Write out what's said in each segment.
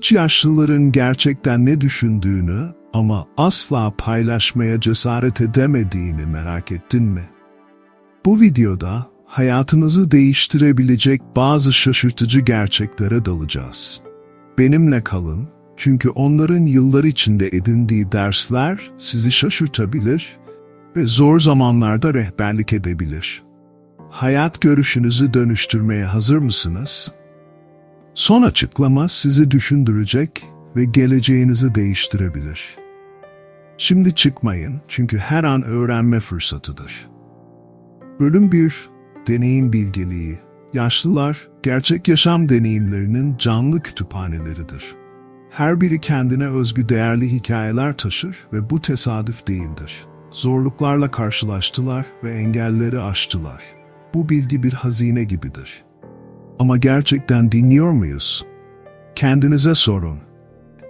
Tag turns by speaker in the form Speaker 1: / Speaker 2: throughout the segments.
Speaker 1: Hiç yaşlıların gerçekten ne düşündüğünü ama asla paylaşmaya cesaret edemediğini merak ettin mi? Bu videoda hayatınızı değiştirebilecek bazı şaşırtıcı gerçeklere dalacağız. Benimle kalın çünkü onların yıllar içinde edindiği dersler sizi şaşırtabilir ve zor zamanlarda rehberlik edebilir. Hayat görüşünüzü dönüştürmeye hazır mısınız? Son açıklama sizi düşündürecek ve geleceğinizi değiştirebilir. Şimdi çıkmayın çünkü her an öğrenme fırsatıdır. Bölüm 1 Deneyim Bilgeliği Yaşlılar, gerçek yaşam deneyimlerinin canlı kütüphaneleridir. Her biri kendine özgü değerli hikayeler taşır ve bu tesadüf değildir. Zorluklarla karşılaştılar ve engelleri aştılar. Bu bilgi bir hazine gibidir. Ama gerçekten dinliyor muyuz? Kendinize sorun.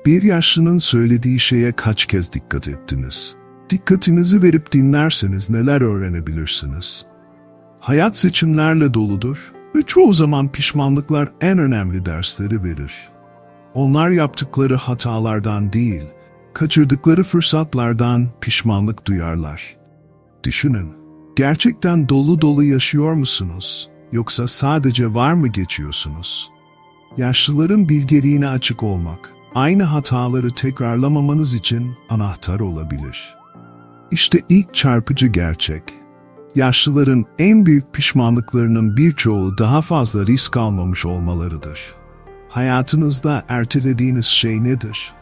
Speaker 1: Bir yaşlının söylediği şeye kaç kez dikkat ettiniz? Dikkatinizi verip dinlerseniz neler öğrenebilirsiniz? Hayat seçimlerle doludur ve çoğu zaman pişmanlıklar en önemli dersleri verir. Onlar yaptıkları hatalardan değil, kaçırdıkları fırsatlardan pişmanlık duyarlar. Düşünün, gerçekten dolu dolu yaşıyor musunuz? Yoksa sadece var mı geçiyorsunuz? Yaşlıların bilgeliğine açık olmak, aynı hataları tekrarlamamanız için anahtar olabilir. İşte ilk çarpıcı gerçek. Yaşlıların en büyük pişmanlıklarının birçoğu daha fazla risk almamış olmalarıdır. Hayatınızda ertelediğiniz şey nedir?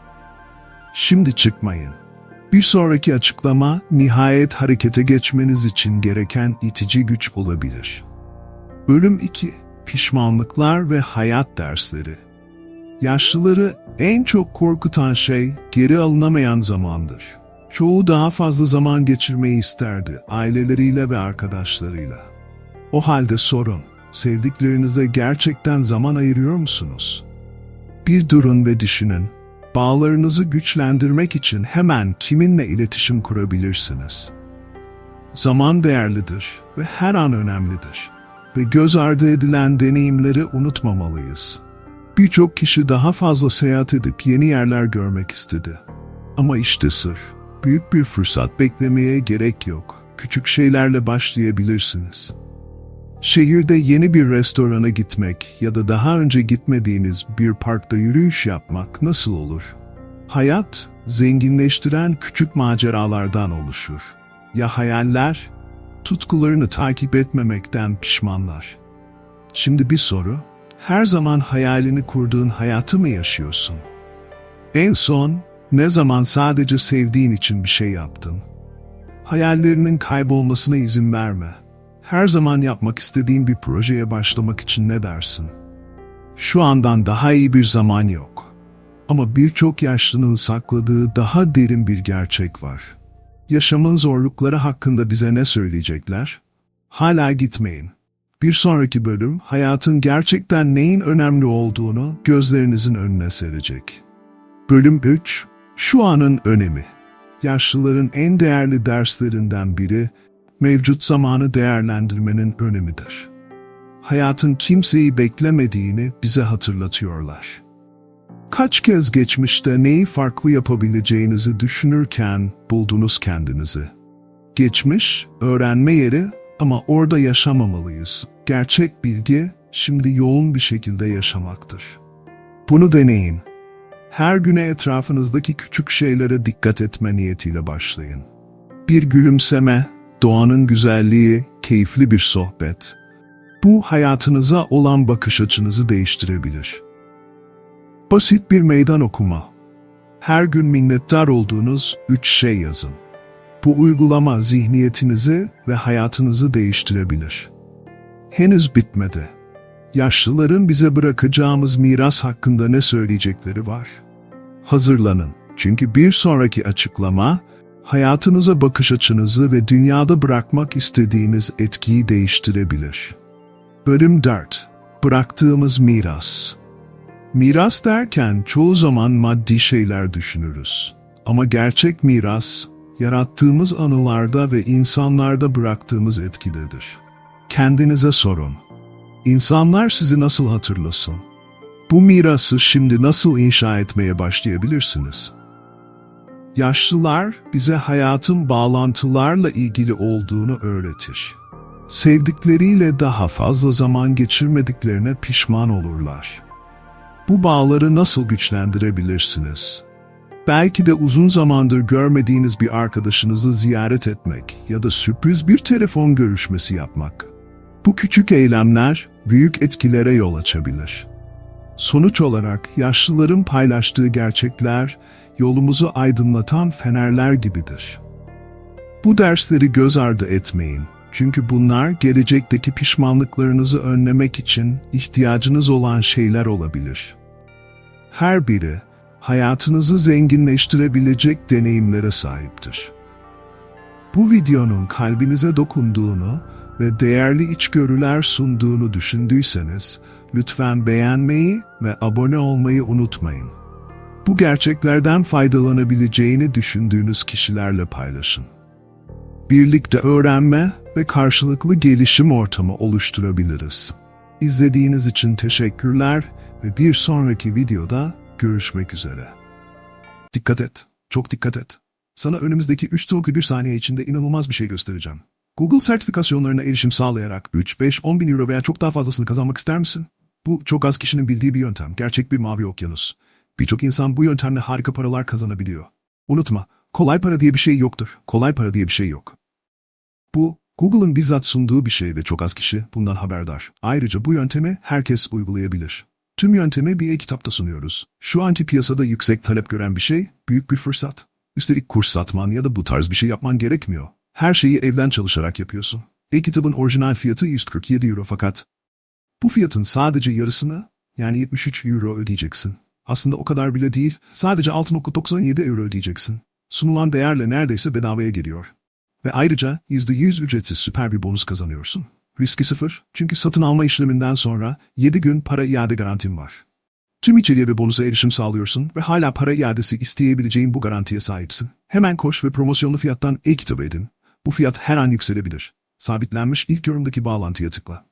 Speaker 1: Şimdi çıkmayın. Bir sonraki açıklama nihayet harekete geçmeniz için gereken itici güç olabilir. Bölüm 2 Pişmanlıklar ve Hayat Dersleri Yaşlıları en çok korkutan şey geri alınamayan zamandır. Çoğu daha fazla zaman geçirmeyi isterdi aileleriyle ve arkadaşlarıyla. O halde sorun, sevdiklerinize gerçekten zaman ayırıyor musunuz? Bir durun ve düşünün. Bağlarınızı güçlendirmek için hemen kiminle iletişim kurabilirsiniz? Zaman değerlidir ve her an önemlidir. Ve göz ardı edilen deneyimleri unutmamalıyız. Birçok kişi daha fazla seyahat edip yeni yerler görmek istedi. Ama işte sır. Büyük bir fırsat beklemeye gerek yok. Küçük şeylerle başlayabilirsiniz. Şehirde yeni bir restorana gitmek ya da daha önce gitmediğiniz bir parkta yürüyüş yapmak nasıl olur? Hayat, zenginleştiren küçük maceralardan oluşur. Ya hayaller? Tutkularını takip etmemekten pişmanlar. Şimdi bir soru, her zaman hayalini kurduğun hayatı mı yaşıyorsun? En son, ne zaman sadece sevdiğin için bir şey yaptın? Hayallerinin kaybolmasına izin verme. Her zaman yapmak istediğin bir projeye başlamak için ne dersin? Şu andan daha iyi bir zaman yok. Ama birçok yaşlının sakladığı daha derin bir gerçek var. Yaşamın zorlukları hakkında bize ne söyleyecekler? Hala gitmeyin. Bir sonraki bölüm hayatın gerçekten neyin önemli olduğunu gözlerinizin önüne serecek. Bölüm 3 Şu anın önemi Yaşlıların en değerli derslerinden biri mevcut zamanı değerlendirmenin önemidir. Hayatın kimseyi beklemediğini bize hatırlatıyorlar. Kaç kez geçmişte neyi farklı yapabileceğinizi düşünürken buldunuz kendinizi. Geçmiş, öğrenme yeri ama orada yaşamamalıyız. Gerçek bilgi şimdi yoğun bir şekilde yaşamaktır. Bunu deneyin. Her güne etrafınızdaki küçük şeylere dikkat etme niyetiyle başlayın. Bir gülümseme, doğanın güzelliği, keyifli bir sohbet. Bu hayatınıza olan bakış açınızı değiştirebilir. Basit bir meydan okuma. Her gün minnettar olduğunuz üç şey yazın. Bu uygulama zihniyetinizi ve hayatınızı değiştirebilir. Henüz bitmedi. Yaşlıların bize bırakacağımız miras hakkında ne söyleyecekleri var? Hazırlanın. Çünkü bir sonraki açıklama hayatınıza bakış açınızı ve dünyada bırakmak istediğiniz etkiyi değiştirebilir. Bölüm 4 Bıraktığımız miras Miras derken çoğu zaman maddi şeyler düşünürüz. Ama gerçek miras, yarattığımız anılarda ve insanlarda bıraktığımız etkidedir. Kendinize sorun. İnsanlar sizi nasıl hatırlasın? Bu mirası şimdi nasıl inşa etmeye başlayabilirsiniz? Yaşlılar bize hayatın bağlantılarla ilgili olduğunu öğretir. Sevdikleriyle daha fazla zaman geçirmediklerine pişman olurlar. Bu bağları nasıl güçlendirebilirsiniz? Belki de uzun zamandır görmediğiniz bir arkadaşınızı ziyaret etmek ya da sürpriz bir telefon görüşmesi yapmak. Bu küçük eylemler büyük etkilere yol açabilir. Sonuç olarak yaşlıların paylaştığı gerçekler yolumuzu aydınlatan fenerler gibidir. Bu dersleri göz ardı etmeyin. Çünkü bunlar gelecekteki pişmanlıklarınızı önlemek için ihtiyacınız olan şeyler olabilir. Her biri hayatınızı zenginleştirebilecek deneyimlere sahiptir. Bu videonun kalbinize dokunduğunu ve değerli içgörüler sunduğunu düşündüyseniz lütfen beğenmeyi ve abone olmayı unutmayın. Bu gerçeklerden faydalanabileceğini düşündüğünüz kişilerle paylaşın. Birlikte öğrenme ve karşılıklı gelişim ortamı oluşturabiliriz. İzlediğiniz için teşekkürler ve bir sonraki videoda görüşmek üzere. Dikkat et, çok dikkat et. Sana önümüzdeki 3 dakika bir saniye içinde inanılmaz bir şey göstereceğim. Google sertifikasyonlarına erişim sağlayarak 3, 5, 10 bin euro veya çok daha fazlasını kazanmak ister misin? Bu çok az kişinin bildiği bir yöntem, gerçek bir mavi okyanus. Birçok insan bu yöntemle harika paralar kazanabiliyor. Unutma, kolay para diye bir şey yoktur. Kolay para diye bir şey yok. Bu, Google'ın bizzat sunduğu bir şey ve çok az kişi bundan haberdar. Ayrıca bu yöntemi herkes uygulayabilir. Tüm yöntemi bir e-kitapta sunuyoruz. Şu anki piyasada yüksek talep gören bir şey, büyük bir fırsat. Üstelik kurs satman ya da bu tarz bir şey yapman gerekmiyor. Her şeyi evden çalışarak yapıyorsun. E-kitabın orijinal fiyatı 147 euro fakat bu fiyatın sadece yarısını yani 73 euro ödeyeceksin. Aslında o kadar bile değil, sadece 6.97 euro ödeyeceksin. Sunulan değerle neredeyse bedavaya geliyor. Ve ayrıca %100 ücretsiz süper bir bonus kazanıyorsun. Riski sıfır çünkü satın alma işleminden sonra 7 gün para iade garantim var. Tüm içeriğe ve bonusa erişim sağlıyorsun ve hala para iadesi isteyebileceğin bu garantiye sahipsin. Hemen koş ve promosyonlu fiyattan e-kitabı edin. Bu fiyat her an yükselebilir. Sabitlenmiş ilk yorumdaki bağlantıya tıkla.